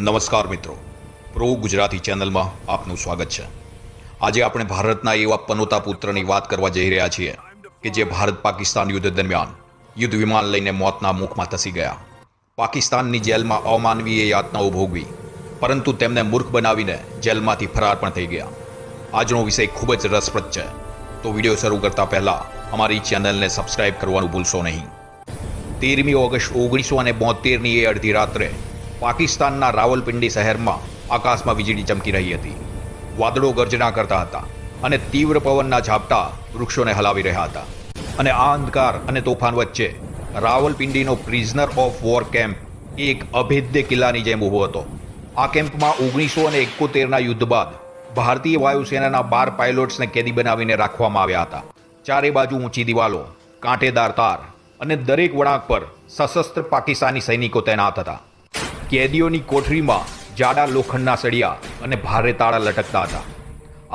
નમસ્કાર મિત્રો. પ્રો ગુજરાતી ચેનલમાં આપનું સ્વાગત છે. આજે આપણે ભારતના એવા પનોતા પુત્રની વાત કરવા જઈ રહ્યા છીએ કે જે ભારત પાકિસ્તાન યુદ્ધ દરમિયાન યુદ્ધ વિમાન લઈને મોતના મુખમાં ધસી ગયા. પાકિસ્તાનની જેલમાં અમાનવીય યાતનાઓ ભોગવી, પરંતુ તેમને મૂર્ખ બનાવીને જેલમાંથી ફરાર પણ થઈ ગયા. આજનો વિષય ખૂબ જ રસપ્રદ છે. તો વીડિયો શરૂ કરતા પહેલા અમારી ચેનલને સબસ્ક્રાઇબ કરવાનું ભૂલશો નહીં. તેરમી ઓગસ્ટ ઓગણીસો અને બોતેરની એ અડધી રાત્રે પાકિસ્તાનના રાવલપિંડી શહેરમાં આકાશમાં વીજળી ચમકી રહી હતી. વાદળો ગર્જના કરતા હતા અને તીવ્ર પવનના ઝાપટા વૃક્ષોને હલાવી રહ્યા હતા. અને આ અંધકાર અને તોફાન વચ્ચે રાવલપિંડીનો પ્રિઝનર ઓફ વોર કેમ્પ એક અભેદ્ય કિલ્લાની જેમ ઊભો હતો. આ કેમ્પમાં ઓગણીસો અને એકોતેરના યુદ્ધ બાદ ભારતીય વાયુસેનાના બાર પાયલોટ્સને કેદી બનાવીને રાખવામાં આવ્યા હતા. ચારે બાજુ ઊંચી દિવાલો, કાંટેદાર તાર અને દરેક વળાંક પર સશસ્ત્ર પાકિસ્તાની સૈનિકો તૈનાત હતા. કેદીઓની કોઠરીમાં જાડા લોખંડના સળિયા અને ભારે તાળા લટકતા હતા.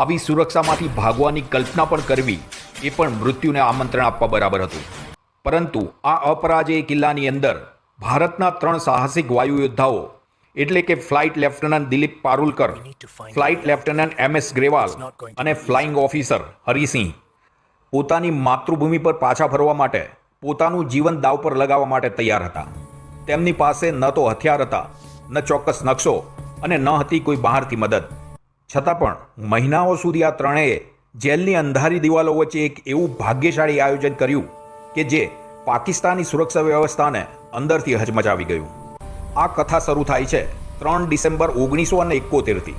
આવી સુરક્ષામાંથી ભાગવાની કલ્પના પણ કરવી એ પણ મૃત્યુને આમંત્રણ આપવા બરાબર હતું. પરંતુ આ અપરાજય કિલ્લાની અંદર ભારતના ત્રણ સાહસિક વાયુ યોદ્ધાઓ એટલે કે flight lieutenant Dilip Parulkar flight lieutenant M S Grewal અને ફ્લાઇંગ ઓફિસર હરિસિંહ પોતાની માતૃભૂમિ પર પાછા ફરવા માટે પોતાનું જીવન દાવ પર લગાવવા માટે તૈયાર હતા. તેમની પાસે ન તો હથિયાર હતા, ન ચોક્કસ નકશો અને ન હતી કોઈ બહારથી મદદ. છતાં પણ મહિનાઓ સુધી આ ત્રણેય જેલની અંધારી દિવાલો વચ્ચે એક એવું ભાગ્યશાળી આયોજન કર્યું કે જે પાકિસ્તાની સુરક્ષા વ્યવસ્થાને અંદરથી હચમચાવી ગયું. આ કથા શરૂ થાય છે ત્રણ ડિસેમ્બર ઓગણીસો અને એકોતેરથી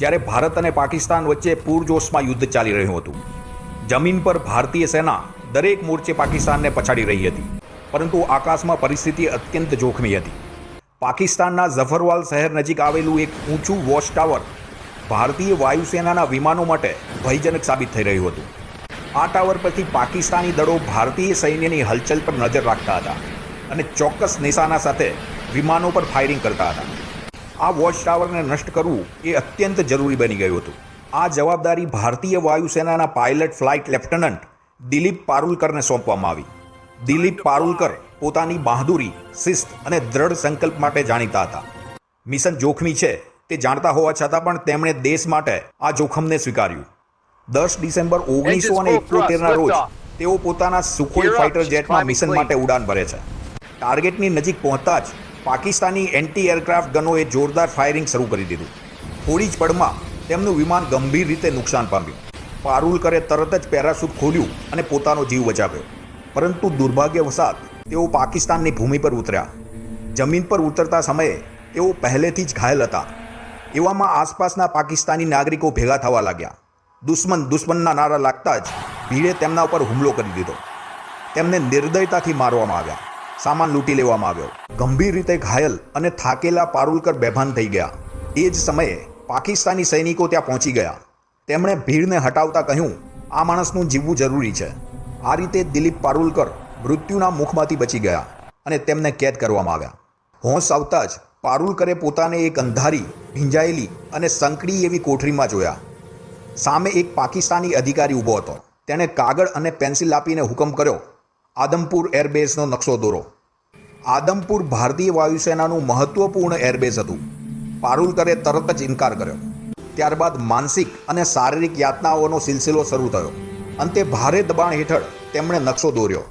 જ્યારે ભારત અને પાકિસ્તાન વચ્ચે પૂરજોશમાં યુદ્ધ ચાલી રહ્યું હતું. જમીન પર ભારતીય સેના દરેક મોરચે પાકિસ્તાનને પછાડી રહી હતી. પરંતુ આકાશમાં પરિસ્થિતિ અત્યંત જોખમી હતી. પાકિસ્તાનના ઝફરવાલ શહેર નજીક આવેલું એક ઊંચું વોચ ટાવર ભારતીય વાયુસેનાના વિમાનો માટે ભયજનક સાબિત થઈ રહ્યું હતું. આ ટાવર પરથી પાકિસ્તાની દળો ભારતીય સૈન્યની હલચલ પર નજર રાખતા હતા અને ચોક્કસ નિશાના સાથે વિમાનો પર ફાયરિંગ કરતા હતા. આ વોચ ટાવરને નષ્ટ કરવું એ અત્યંત જરૂરી બની ગયું હતું. આ જવાબદારી ભારતીય વાયુસેનાના પાયલટ ફ્લાઇટ લેફ્ટનન્ટ દિલીપ પારુલકરને સોંપવામાં આવી. દિલીપ પારુલકર પોતાની બહાદુરી શિસ્ત અને દ્રઢ સંકલ્પ માટે જાણીતા હતા. મિશન જોખમી છે તે જાણતા હોવા છતાં પણ તેમણે દેશ માટે આ જોખમને સ્વીકાર્યું. દસ ડિસેમ્બર ઓગણીસો અને એકોતેરના રોજ તેઓ પોતાના સુખોઈ ફાઇટર જેટમાં મિશન માટે ઉડાન ભરે છે. ટાર્ગેટની નજીક પહોંચતા જ પાકિસ્તાની એન્ટી એરક્રાફ્ટ ગનોએ જોરદાર ફાયરિંગ શરૂ કરી દીધું. થોડી જ પળમાં તેમનું વિમાન ગંભીર રીતે નુકસાન પામ્યું. પારુલકરે તરત જ પેરાશૂટ ખોલ્યું અને પોતાનો જીવ બચાવ્યો. પરંતુ દુર્ભાગ્યવશાત, તેઓ પાકિસ્તાનની ભૂમિ પર ઉતર્યા. જમીન પર ઉતરતા સમયે તેઓ પહેલેથી જ ઘાયલ હતા. એવામાં આસપાસના પાકિસ્તાની નાગરિકો ભેગા થવા લાગ્યા. દુશ્મન દુશ્મનના નારા લાગતા જ ભીડે તેમના ઉપર હુમલો કરી દીધો. તેમને નિર્દયતાથી મારવામાં આવ્યા. સામાન લૂંટી લેવામાં આવ્યો. ગંભીર રીતે ઘાયલ અને થાકેલા પારુલકર બેભાન થઈ ગયા. એ જ સમયે પાકિસ્તાની સૈનિકો ત્યાં પહોંચી ગયા. તેમણે ભીડને હટાવતા કહ્યું, આ માણસનું જીવવું જરૂરી છે. આ રીતે દિલીપ પારુલકર મૃત્યુના મુખમાંથી બચી ગયા અને તેમને કેદ કરવામાં આવ્યા. હોશ આવતા જ પારુલકરે પોતાને એક અંધારી, ભીંજાયેલી અને સંકડી એવી કોઠરીમાં જોયા. સામે એક પાકિસ્તાની અધિકારી ઊભો હતો. તેણે કાગળ અને પેન્સિલ આપીને હુકમ કર્યો, આદમપુર એરબેઝનો નકશો દોરો. આદમપુર ભારતીય વાયુસેનાનું મહત્વપૂર્ણ એરબેઝ હતું. પારુલકરે તરત જ ઇનકાર કર્યો. ત્યારબાદ માનસિક અને શારીરિક યાતનાઓનો સિલસિલો શરૂ થયો. અંતે ભારે દબાણ હેઠળ તેમણે નકશો દોર્યો.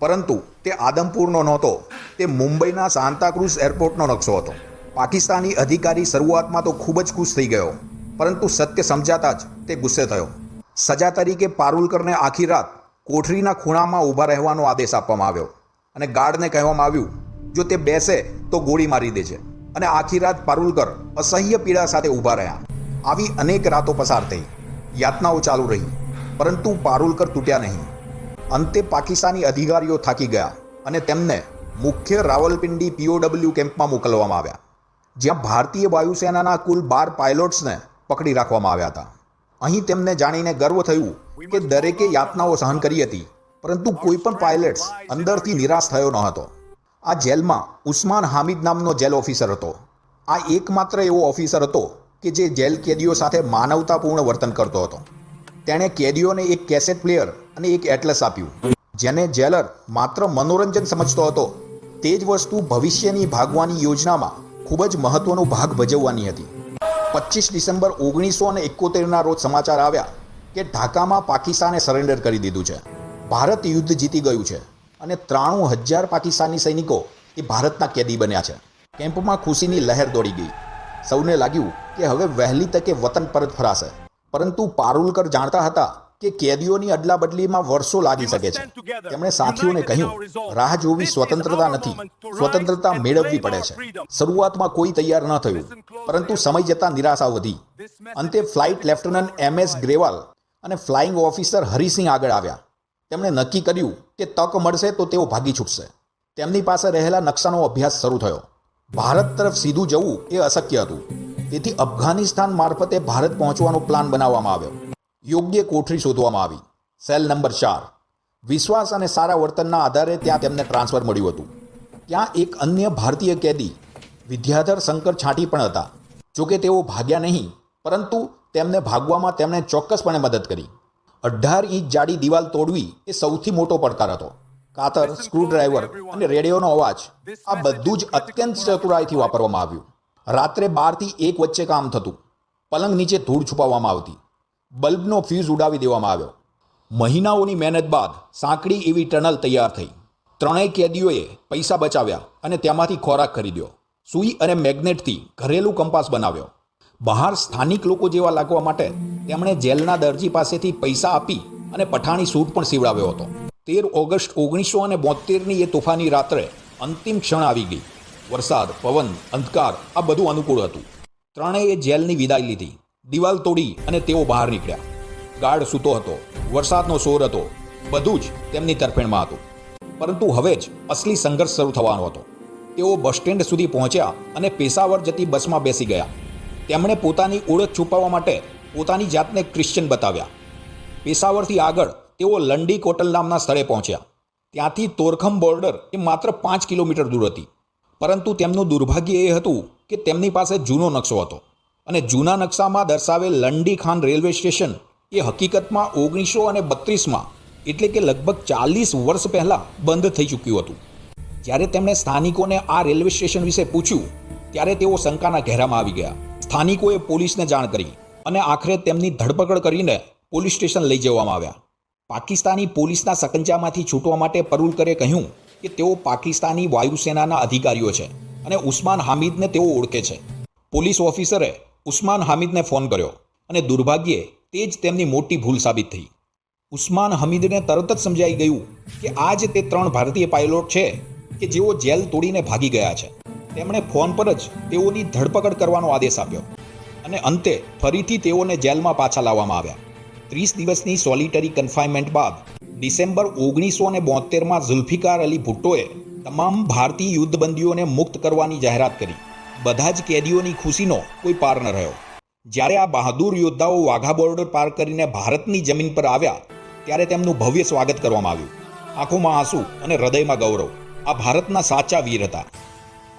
પરંતુ તે આદમપુરનો નહોતો, તે મુંબઈના સાંતાક્રુઝ એરપોર્ટનો નકશો હતો. પાકિસ્તાની અધિકારી શરૂઆતમાં તો ખૂબ જ ખુશ થઈ ગયો, પરંતુ સત્ય સમજાતા જ તે ગુસ્સે થયો. સજા તરીકે પારુલકરને આખી રાત કોઠરીના ખૂણામાં ઊભા રહેવાનો આદેશ આપવામાં આવ્યો અને ગાર્ડને કહેવામાં આવ્યું, જો તે બેસે તો ગોળી મારી દે છે અને આખી રાત પારુલકર અસહ્ય પીડા સાથે ઊભા રહ્યા. આવી અનેક રાતો પસાર થઈ. યાતનાઓ ચાલુ રહી. પરંતુ પારુલકર તૂટ્યા નહીં. અંતે પાકિસ્તાની અધિકારીઓ થાકી ગયા અને તેમને મુખ્ય રાવલપિંડી પીઓડબલ્યુ કેમ્પમાં મોકલવામાં આવ્યા, જ્યાં ભારતીય વાયુસેનાના કુલ બાર પાયલોટ્સને પકડી રાખવામાં આવ્યા હતા. અહીં તેમને જાણીને ગર્વ થયું કે દરેકે યાતનાઓ સહન કરી હતી, પરંતુ કોઈ પણ પાયલટ્સ અંદરથી નિરાશ થયો ન હતો. આ જેલમાં ઉસ્માન હામિદ નામનો જેલ ઓફિસર હતો. આ એકમાત્ર એવો ઓફિસર હતો કે જે જેલ કેદીઓ સાથે માનવતાપૂર્ણ વર્તન કરતો હતો. તેણે કેદીઓને એક કેસેટ પ્લેયર અને એક એટલસ આપ્યું. જેને જેલર માત્ર મનોરંજન સમજતો હતો. તે જ વસ્તુ ભવિષ્યની ભાગવાની યોજનામાં ખૂબ જ મહત્વનો ભાગ ભજવવાની હતી. પચીસ ડિસેમ્બર ઓગણીસો અને એકોતેરના રોજ સમાચાર આવ્યા કે ઢાકામાં પાકિસ્તાને સરેન્ડર કરી દીધું છે. ભારત યુદ્ધ જીતી ગયું છે અને ત્રાણું હજાર પાકિસ્તાની સૈનિકો એ ભારતના કેદી બન્યા છે. કેમ્પમાં ખુશીની લહેર દોડી ગઈ. સૌને લાગ્યું કે હવે વહેલી તકે વતન પરત ફરાશે. પરંતુ પારુલકર જાણતા હતા કે કેદીઓની અદલાબદલીમાં વર્ષો લાગી શકે છે. તેમણે સાથીઓને કહ્યું રાહ જોવી સ્વતંત્રતા નથી. સ્વતંત્રતા મેળવવી પડે છે. શરૂઆતમાં કોઈ તૈયાર ન થયું પરંતુ સમય જતાં નિરાશા વધી. અંતે flight lieutenant M S Grewal અને ફ્લાઇંગ ઓફિસર હરિસિંહ આગળ આવ્યા. તેમણે નક્કી કર્યું કે તક મળશે તો તેઓ ભાગી છૂટશે. તેમની પાસે રહેલા નકશાનો અભ્યાસ શરૂ થયો. ભારત તરફ સીધું જવું એ અશક્ય હતું. તેથી અફઘાનિસ્તાન મારફતે ભારત પહોંચવાનો પ્લાન બનાવવામાં આવ્યો. યોગ્ય કોઠરી શોધવામાં આવી. સેલ નંબર ચાર. વિશ્વાસ અને સારા વર્તનના આધારે ત્યાં તેમને ટ્રાન્સફર મળ્યું હતું. ત્યાં એક અન્ય ભારતીય કેદી, વિદ્યાધર શંકર છાંટી પણ હતા. જોકે તેઓ ભાગ્યા નહીં, પરંતુ તેમને ભાગવામાં તેમણે ચોક્કસપણે મદદ કરી. અઢાર ઇંચ જાડી દિવાલ તોડવી એ સૌથી મોટો પડકાર હતો. કાતર સ્ક્રૂડ્રાઈવર અને રેડિયોનો અવાજ. આ બધું જ અત્યંત ચતુરાઈથી વાપરવામાં આવ્યું. રાત્રે બારથી એક વચ્ચે કામ થતું. પલંગ નીચે ધૂળ છુપાવવામાં આવતી. બલ્બનો ફ્યુઝ ઉડાવી દેવામાં આવ્યો. મહિનાઓની મહેનત બાદ સાંકડી એવી ટનલ તૈયાર થઈ. ત્રણેય કેદીઓએ પૈસા બચાવ્યા અને તેમાંથી ખોરાક ખરીદ્યો. સુઈ અને મેગ્નેટથી ઘરેલું કંપાસ બનાવ્યો. બહાર સ્થાનિક લોકો જેવા લાગવા માટે તેમણે જેલના દરજી પાસેથી પૈસા આપી અને પઠાણી સૂટ પણ સીવડાવ્યો હતો. તેર ઓગસ્ટ ઓગણીસો અને બોતેરની એ તોફાની રાત્રે અંતિમ ક્ષણ આવી ગઈ. વરસાદ, પવન, અંધકાર, આ બધું અનુકૂળ હતું. ત્રણેય જેલની વિદાય લીધી. દિવાલ તોડી અને તેઓ બહાર નીકળ્યા. ગાર્ડ સૂતો હતો. વરસાદનો શોર હતો. બધું જ તેમની તરફેણમાં હતું. પરંતુ હવે જ અસલી સંઘર્ષ શરૂ થવાનો હતો. તેઓ બસ સ્ટેન્ડ સુધી પહોંચ્યા અને પેશાવર જતી બસમાં બેસી ગયા. તેમણે પોતાની ઓળખ છુપાવવા માટે પોતાની જાતને ક્રિશ્ચિયન બતાવ્યા. પેશાવરથી આગળ તેઓ લંડી કોટલ નામના સ્થળે પહોંચ્યા. ત્યાંથી તોરખમ બોર્ડર એ માત્ર પાંચ કિલોમીટર દૂર હતી. પરંતુ તેમનું દુર્ભાગ્ય એ હતું કે તેમની પાસે જૂનો નકશો હતો અને જૂના નકશામાં દર્શાવેલ લંડી ખાન રેલવે સ્ટેશન એ હકીકતમાં ઓગણીસો અને બત્રીસમાં એટલે કે લગભગ ચાલીસ વર્ષ પહેલાં બંધ થઈ ચૂક્યું હતું. જ્યારે તેમણે સ્થાનિકોને આ રેલવે સ્ટેશન વિશે પૂછ્યું, ત્યારે તેઓ શંકાના ઘેરામાં આવી ગયા. સ્થાનિકોએ પોલીસને જાણ કરી અને આખરે તેમની ધરપકડ કરીને પોલીસ સ્ટેશન લઈ જવામાં આવ્યા. પાકિસ્તાની પોલીસના સકંજામાંથી છૂટવા માટે પરુલકરે કહ્યું કે તેઓ પાકિસ્તાની વાયુસેનાના અધિકારીઓ છે અને ઉસ્માન હામિદને તેઓ ઓળખે છે. પોલીસ ઓફિસરે ઉસ્માન હામિદને ફોન કર્યો અને દુર્ભાગ્યે તે જ તેમની મોટી ભૂલ સાબિત થઈ. ઉસ્માન હમીદને તરત જ સમજાઈ ગયું કે આ જ તે ત્રણ ભારતીય પાયલોટ છે કે જેઓ જેલ તોડીને ભાગી ગયા છે. તેમણે ફોન પર જ તેઓની ધરપકડ કરવાનો આદેશ આપ્યો અને અંતે ફરીથી તેઓને જેલમાં પાછા લાવવામાં આવ્યા. ત્રીસ દિવસની સોલિટરી કન્ફાઇનમેન્ટ બાદ ડિસેમ્બર ઓગણીસો ને બોતેરમાં ઝુલ્ફિકાર અલી ભુટ્ટોએ તમામ ભારતીય યુદ્ધબંદીઓને મુક્ત કરવાની જાહેરાત કરી. બધા જ કેદીઓની ખુશીનો કોઈ પાર ન રહ્યો. જ્યારે આ બહાદુર યોદ્ધાઓ વાઘા બોર્ડર પાર કરીને ભારતની જમીન પર આવ્યા, ત્યારે તેમનું ભવ્ય સ્વાગત કરવામાં આવ્યું. આંખોમાં આંસુ અને હૃદયમાં ગૌરવ. આ ભારતના સાચા વીર હતા.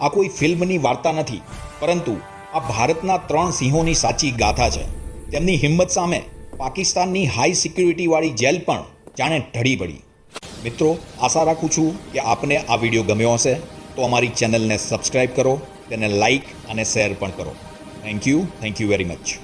આ કોઈ ફિલ્મની વાર્તા નથી, પરંતુ આ ભારતના ત્રણ સિંહોની સાચી ગાથા છે. તેમની હિંમત સામે પાકિસ્તાનની હાઈ સિક્યુરિટીવાળી જેલ પણ જાણે ઢળી પડી મિત્રો, આશા રાખું છું કે આપને આ વીડિયો ગમ્યો હશે. તો અમારી ચેનલને સબસ્ક્રાઈબ કરો, તેને લાઈક અને શેર પણ કરો. Thank you thank you very much